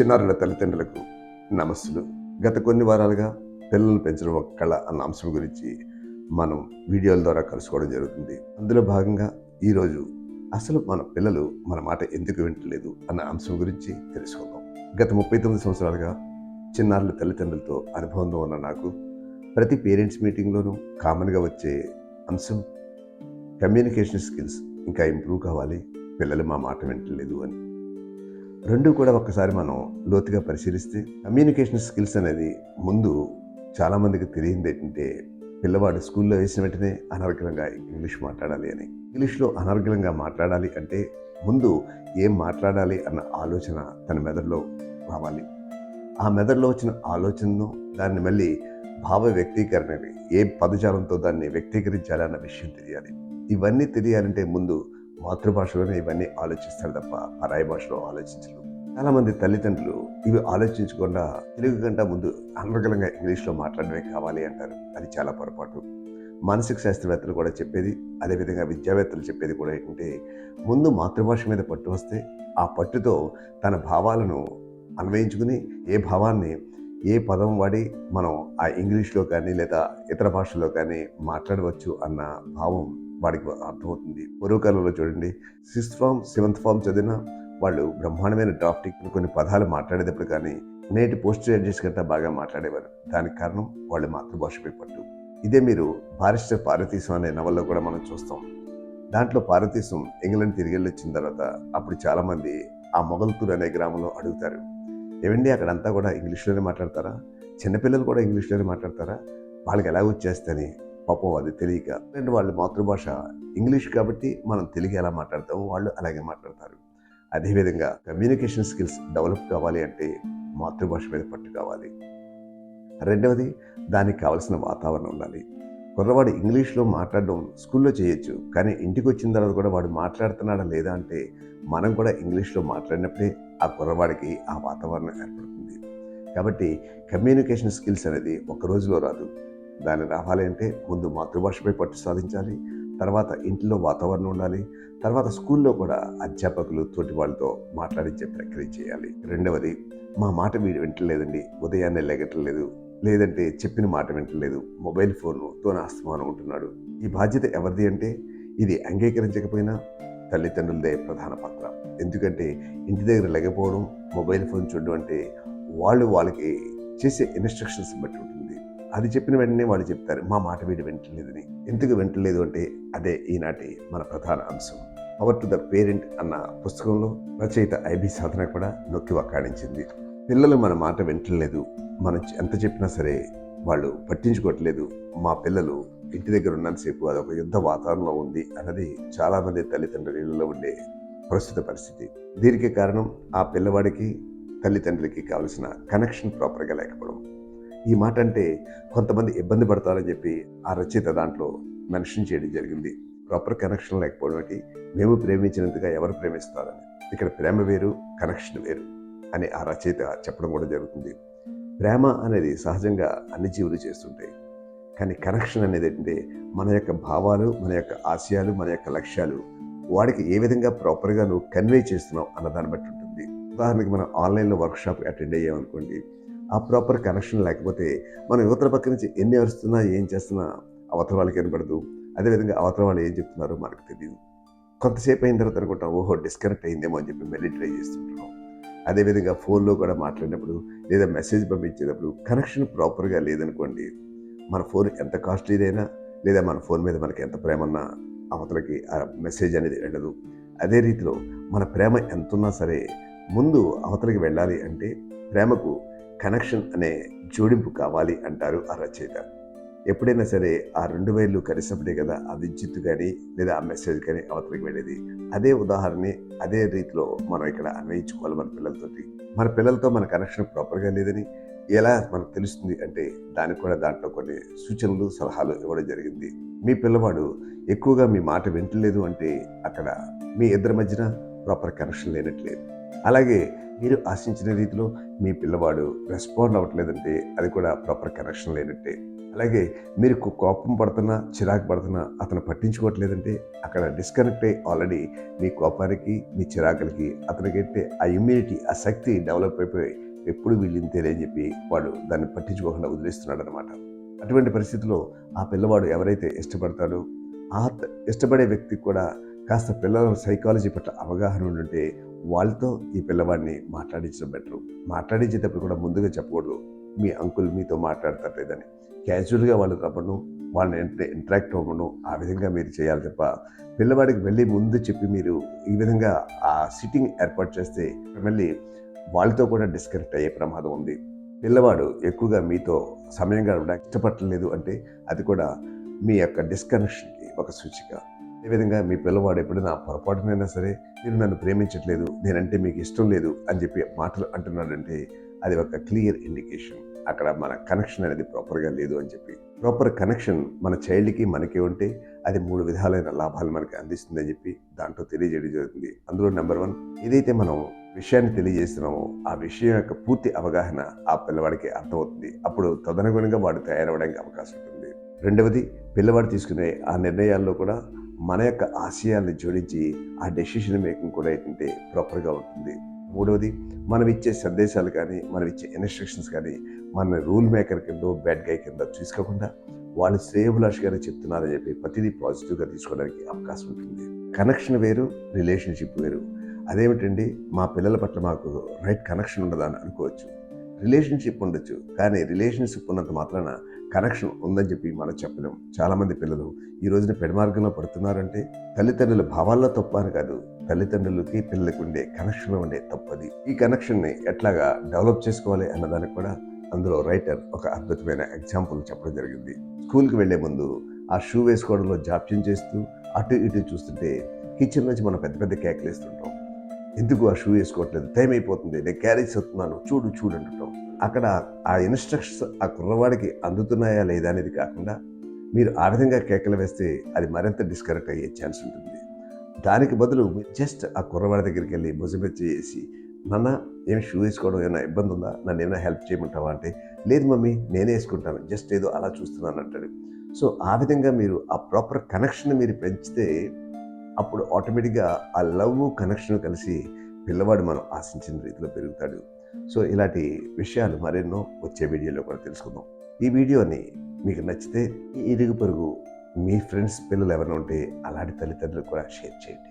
చిన్నారుల తల్లిదండ్రులకు నమస్సులు. గత కొన్ని వారాలుగా పిల్లలు పెంచడం ఒక కళ అన్న అంశం గురించి మనం వీడియోల ద్వారా కలుసుకోవడం జరుగుతుంది. అందులో భాగంగా ఈరోజు అసలు మన పిల్లలు మన మాట ఎందుకు వింటలేదు అన్న అంశం గురించి తెలుసుకుందాం. గత ముప్పై తొమ్మిది సంవత్సరాలుగా చిన్నారుల తల్లిదండ్రులతో అనుభవంలో ఉన్న నాకు ప్రతి పేరెంట్స్ మీటింగ్లోనూ కామన్గా వచ్చే అంశం కమ్యూనికేషన్ స్కిల్స్ ఇంకా ఇంప్రూవ్ కావాలి. పిల్లలు మా మాట వింటలేదు అని. రెండు కూడా ఒక్కసారి మనం లోతుగా పరిశీలిస్తే కమ్యూనికేషన్ స్కిల్స్ అనేది ముందు చాలామందికి తెలియంది ఏంటంటే పిల్లవాడు స్కూల్లో వేసిన వెంటనే అనర్గలంగా ఇంగ్లీష్ మాట్లాడాలి అని. ఇంగ్లీష్లో అనర్గలంగా మాట్లాడాలి అంటే ముందు ఏం మాట్లాడాలి అన్న ఆలోచన తన మెదడులో రావాలి. ఆ మెదడులో వచ్చిన ఆలోచనను దాన్ని మళ్ళీ భావ వ్యక్తీకరణ ఏ పదజాలంతో దాన్ని వ్యక్తీకరించాలి అన్న విషయం తెలియాలి. ఇవన్నీ తెలియాలంటే ముందు మాతృభాషలోనే ఇవన్నీ ఆలోచిస్తారు తప్ప పరాయి భాషలో ఆలోచించరు. చాలామంది తల్లిదండ్రులు ఇవి ఆలోచించకుండా తెలుగు కంటే ముందు అనర్గలంగా ఇంగ్లీష్లో మాట్లాడమే కావాలి అంటారు. అది చాలా పొరపాటు. మానసిక శాస్త్రవేత్తలు కూడా చెప్పేది అదేవిధంగా విద్యావేత్తలు చెప్పేది కూడా ఏంటంటే ముందు మాతృభాష మీద పట్టు వస్తే ఆ పట్టుతో తన భావాలను అన్వయించుకుని ఏ భావాన్ని ఏ పదం వాడి మనం ఆ ఇంగ్లీష్లో కానీ లేదా ఇతర భాషలో కానీ మాట్లాడవచ్చు అన్న భావం వాడికి అర్థమవుతుంది. పూర్వకాలంలో చూడండి సిక్స్త్ ఫామ్ సెవెంత్ ఫామ్ చదివిన వాళ్ళు బ్రహ్మాండమైన డ్రాఫ్టింగ్ కొన్ని పదాలు మాట్లాడేటప్పుడు కానీ నేటి పోస్ట్ గ్రాడ్యుయేట్స్ కంటే బాగా మాట్లాడేవారు. దానికి కారణం వాళ్ళ మాతృభాషపై పట్టు. ఇదే మీరు బారిస్టర్ పార్వతీశం అనే నవల్లో కూడా మనం చూస్తాం. దాంట్లో పార్వతీశం ఇంగ్లాండ్ తిరిగి వెళ్ళి వచ్చిన తర్వాత అప్పుడు చాలామంది ఆ మొగల్తూర్ అనే గ్రామంలో అడుగుతారు. ఏమండి అక్కడంతా కూడా ఇంగ్లీష్లోనే మాట్లాడతారా? చిన్నపిల్లలు కూడా ఇంగ్లీష్లోనే మాట్లాడతారా? వాళ్ళకి ఎలా వచ్చేస్తని పాపం అది తెలియక. వాళ్ళ మాతృభాష ఇంగ్లీష్ కాబట్టి మనం తెలుగు ఎలా మాట్లాడతామో వాళ్ళు అలాగే మాట్లాడతారు. అదేవిధంగా కమ్యూనికేషన్ స్కిల్స్ డెవలప్ కావాలి అంటే మాతృభాష మీద పట్టు కావాలి. రెండవది దానికి కావలసిన వాతావరణం ఉండాలి. కుర్రవాడు ఇంగ్లీష్లో మాట్లాడడం స్కూల్లో చేయొచ్చు కానీ ఇంటికి వచ్చిన తర్వాత కూడా వాడు మాట్లాడుతున్నాడా లేదా అంటే మనం కూడా ఇంగ్లీష్లో మాట్లాడినప్పుడే ఆ కుర్రవాడికి ఆ వాతావరణం ఏర్పడుతుంది. కాబట్టి కమ్యూనికేషన్ స్కిల్స్ అనేది ఒక రోజులో రాదు. దాన్ని రావాలి అంటే ముందు మాతృభాషపై పట్టు సాధించాలి తర్వాత ఇంట్లో వాతావరణం ఉండాలి. తర్వాత స్కూల్లో కూడా అధ్యాపకులు తోటి వాళ్ళతో మాట్లాడించే ప్రక్రియ చేయాలి. రెండవది మా మాట మీరు వింటలేదండి. ఉదయాన్నే లెగట్లేదు. లేదంటే చెప్పిన మాట వింటలేదు. మొబైల్ ఫోన్తో ఆస్తమానం ఉంటున్నాడు. ఈ బాధ్యత ఎవరిది అంటే ఇది అంగీకరించకపోయినా తల్లిదండ్రులదే ప్రధాన పాత్ర. ఎందుకంటే ఇంటి దగ్గర లేకపోవడం మొబైల్ ఫోన్ చూడడం అంటే వాళ్ళు వాళ్ళకి చేసే ఇన్స్ట్రక్షన్స్ బట్టి ఉంటుంది. అది చెప్పిన వెంటనే వాళ్ళు చెప్తారు మా మాట వీడు వింటలేదని. ఎందుకు వింటలేదు? అంటే అదే ఈనాటి మన ప్రధాన అంశం. పవర్ టు ద పేరెంట్ అన్న పుస్తకంలో రచయిత ఐబి సాధన కూడా నొక్కి వక్కాడించింది. పిల్లలు మన మాట వింటలేదు. మనం ఎంత చెప్పినా సరే వాళ్ళు పట్టించుకోవట్లేదు. మా పిల్లలు ఇంటి దగ్గర ఉన్నంతసేపు అదొక యుద్ధ వాతావరణంలో ఉంది అన్నది చాలామంది తల్లిదండ్రులలో ఉండే ప్రస్తుత పరిస్థితి. దీనికి కారణం ఆ పిల్లవాడికి తల్లిదండ్రులకి కావలసిన కనెక్షన్ ప్రాపర్గా లేకపోవడం. ఈ మాట అంటే కొంతమంది ఇబ్బంది పడతారని చెప్పి ఆ రచయిత దాంట్లో మెన్షన్ చేయడం జరిగింది. ప్రాపర్ కనెక్షన్ లేకపోవడం ఏంటి? మేము ప్రేమించినంతగా ఎవరు ప్రేమిస్తారని. ఇక్కడ ప్రేమ వేరు కనెక్షన్ వేరు అని ఆ రచయిత చెప్పడం కూడా జరుగుతుంది. ప్రేమ అనేది సహజంగా అన్ని జీవులు చేస్తుంటాయి. కానీ కనెక్షన్ అనేది ఏంటంటే మన యొక్క భావాలు మన యొక్క ఆశయాలు మన యొక్క లక్ష్యాలు వాడికి ఏ విధంగా ప్రాపర్గా నువ్వు కన్వే చేస్తున్నావు అన్న దాన్ని బట్టి ఉంటుంది. ఉదాహరణకి మనం ఆన్లైన్లో వర్క్షాప్ అటెండ్ అయ్యామనుకోండి ఆ ప్రాపర్ కనెక్షన్ లేకపోతే మనం యువతల పక్క నుంచి ఎన్ని అరుస్తున్నా ఏం చేస్తున్నా అవతల వాళ్ళకి వినపడదు. అదేవిధంగా అవతల వాళ్ళు ఏం చెప్తున్నారో మనకు తెలియదు కొంతసేపు అయిన తర్వాత అనుకుంటాం ఓహో డిస్కనెక్ట్ అయిందేమో అని చెప్పి మళ్ళీ ట్రై చేస్తుంటున్నాం అదేవిధంగా ఫోన్లో కూడా మాట్లాడినప్పుడు లేదా మెసేజ్ పంపించేటప్పుడు కనెక్షన్ ప్రాపర్గా లేదనుకోండి మన ఫోన్ ఎంత కాస్ట్లీదైనా లేదా మన ఫోన్ మీద మనకి ఎంత ప్రేమ ఉన్నా అవతలకి ఆ మెసేజ్ అనేది వెళ్ళదు. అదే రీతిలో మన ప్రేమ ఎంత ఉన్నా సరే ముందు అవతలకి వెళ్ళాలి అంటే ప్రేమకు కనెక్షన్ అనే జోడింపు కావాలి అంటారు ఆ రచయిత. ఎప్పుడైనా సరే ఆ రెండు వైర్లు కలిసినప్పుడే కదా ఆ విద్యుత్ కానీ లేదా ఆ మెసేజ్ కానీ అవతలకి వెళ్ళేది. అదే ఉదాహరణని అదే రీతిలో మనం ఇక్కడ అన్వయించుకోవాలి మన పిల్లలతోటి. మన పిల్లలతో మన కనెక్షన్ ప్రాపర్గా లేదని ఎలా మనకు తెలుస్తుంది అంటే దానికి కూడా దాంట్లో కొన్ని సూచనలు సలహాలు ఇవ్వడం జరిగింది. మీ పిల్లవాడు ఎక్కువగా మీ మాట వింటలేదు అంటే అక్కడ మీ ఇద్దరి మధ్యన ప్రాపర్ కనెక్షన్ లేనట్లేదు. అలాగే మీరు ఆశించిన రీతిలో మీ పిల్లవాడు రెస్పాండ్ అవ్వట్లేదంటే అది కూడా ప్రాపర్ కనెక్షన్ లేనట్టే. అలాగే మీరు కోపం పడుతున్నా చిరాకు పడుతున్నా అతను పట్టించుకోవట్లేదంటే అక్కడ డిస్కనెక్ట్ అయ్యి ఆల్రెడీ మీ కోపానికి మీ చిరాకులకి అతనికైతే ఆ ఇమ్యూనిటీ ఆ శక్తి డెవలప్ అయిపోయి ఎప్పుడు వీళ్ళు అని చెప్పి వాడు దాన్ని పట్టించుకోకుండా వదిలేస్తున్నాడు అనమాట అటువంటి పరిస్థితిలో ఆ పిల్లవాడు ఎవరైతే ఇష్టపడతాడో ఆ ఇష్టపడే వ్యక్తికి కూడా కాస్త పిల్లల సైకాలజీ పట్ల అవగాహన ఉండుంటే వాళ్ళతో ఈ పిల్లవాడిని మాట్లాడించడం బెటరు. మాట్లాడించేటప్పుడు కూడా ముందుగా చెప్పకూడదు. మీ అంకుల్ మీతో మాట్లాడతారు లేదని క్యాజువల్గా వాళ్ళు రవ్వను వాళ్ళని ఇంటరాక్ట్ అవ్వను ఆ విధంగా మీరు చేయాలి తప్ప పిల్లవాడికి వెళ్ళి ముందు చెప్పి మీరు ఈ విధంగా ఆ సిట్టింగ్ ఏర్పాటు చేస్తే మళ్ళీ వాళ్ళతో కూడా డిస్కనెక్ట్ అయ్యే ప్రమాదం ఉంది. పిల్లవాడు ఎక్కువగా మీతో సమయం గడపడానికి ఇష్టపడలేదు అంటే అది కూడా మీ యొక్క డిస్కనెక్షన్కి ఒక సూచిక. అదేవిధంగా మీ పిల్లవాడు ఎప్పుడైనా పొరపాటునైనా సరే మీరు నన్ను ప్రేమించట్లేదు నేనంటే మీకు ఇష్టం లేదు అని చెప్పి మాటలు అంటున్నాడంటే అది ఒక క్లియర్ ఇండికేషన్. అక్కడ మన కనెక్షన్ అనేది ప్రాపర్గా లేదు అని చెప్పి. ప్రాపర్ కనెక్షన్ మన చైల్డ్కి మనకి ఉంటే అది మూడు విధాలైన లాభాలు మనకి అందిస్తుందని చెప్పి దాంట్లో తెలియజేయడం జరుగుతుంది. అందులో నెంబర్ వన్ ఏదైతే మనం విషయాన్ని తెలియజేస్తున్నామో ఆ విషయం యొక్క పూర్తి అవగాహన ఆ పిల్లవాడికి అర్థమవుతుంది. అప్పుడు తదనుగుణంగా వాడు తయారవడానికి అవకాశం ఉంటుంది. రెండవది పిల్లవాడు తీసుకునే ఆ నిర్ణయాల్లో కూడా మన యొక్క ఆశయాల్ని జోడించి ఆ డెసిషన్ మేకింగ్ కూడా ఏంటంటే ప్రాపర్గా ఉంటుంది. మూడవది మనం ఇచ్చే సందేశాలు కానీ మనం ఇచ్చే ఇన్స్ట్రక్షన్స్ కానీ మన రూల్ మేకర్ కింద బ్యాడ్ గై కింద చూసుకోకుండా వాళ్ళు శ్రేయభిలాషిగానే చెప్తున్నారని చెప్పి ప్రతిదీ పాజిటివ్గా తీసుకోవడానికి అవకాశం ఉంటుంది. కనెక్షన్ వేరు రిలేషన్షిప్ వేరు. అదేమిటండి మా పిల్లల పట్ల మాకు రైట్ కనెక్షన్ ఉండదని అనుకోవచ్చు. రిలేషన్షిప్ ఉండొచ్చు కానీ రిలేషన్షిప్ ఉన్నంత మాత్రాన కనెక్షన్ ఉందని చెప్పి మనం చెప్పలేం. చాలామంది పిల్లలు ఈ రోజున పెడమార్గంలో పడుతున్నారంటే తల్లిదండ్రుల భావాల్లో తప్ప అని కాదు. తల్లిదండ్రులకి పిల్లలకు ఉండే కనెక్షన్లో ఉండే తప్పది. ఈ కనెక్షన్ని ఎట్లాగా డెవలప్ చేసుకోవాలి అన్నదానికి కూడా అందులో రైటర్ ఒక అద్భుతమైన ఎగ్జాంపుల్ చెప్పడం జరిగింది. స్కూల్కి వెళ్ళే ముందు ఆ షూ వేసుకోవడంలో జాప్యం చేస్తూ అటు ఇటు చూస్తుంటే కిచెన్ నుంచి మనం పెద్ద పెద్ద కేకలు వేస్తుంటాం ఎందుకు ఆ షూ వేసుకోవట్లేదు? టైం అయిపోతుంది. నేను క్యారేజ్ అవుతున్నాను చూడు చూడు అంటుంటాం. అక్కడ ఆ ఇన్స్ట్రక్షన్స్ ఆ కుర్రవాడికి అందుతున్నాయా లేదా అనేది కాకుండా మీరు ఆ విధంగా కేకలు వేస్తే అది మరింత డిస్కనెక్ట్ అయ్యే ఛాన్స్ ఉంటుంది. దానికి బదులు జస్ట్ ఆ కుర్రవాడి దగ్గరికి వెళ్ళి భుజమెచ్చి చేసి నాన్న ఏం షూ వేసుకోవడం ఏమైనా ఇబ్బంది ఉందా? నన్ను ఏమైనా హెల్ప్ చేయమంటావా అంటే లేదు మమ్మీ నేనే వేసుకుంటాను జస్ట్ ఏదో అలా చూస్తున్నాను అంటాడు. సో ఆ విధంగా మీరు ఆ ప్రాపర్ కనెక్షన్ మీరు పెంచితే అప్పుడు ఆటోమేటిక్గా ఆ లవ్ కనెక్షన్ కలిసి పిల్లవాడు మనం ఆశించిన రీతిలో పెరుగుతాడు. సో ఇలాంటి విషయాలు మరెన్నో వచ్చే వీడియోలో కూడా తెలుసుకుందాం. ఈ వీడియోని మీకు నచ్చితే ఈ ఇరుగు పొరుగు మీ ఫ్రెండ్స్ పిల్లలు ఎవరైనా ఉంటే అలాంటి తల్లిదండ్రులు కూడా షేర్ చేయండి.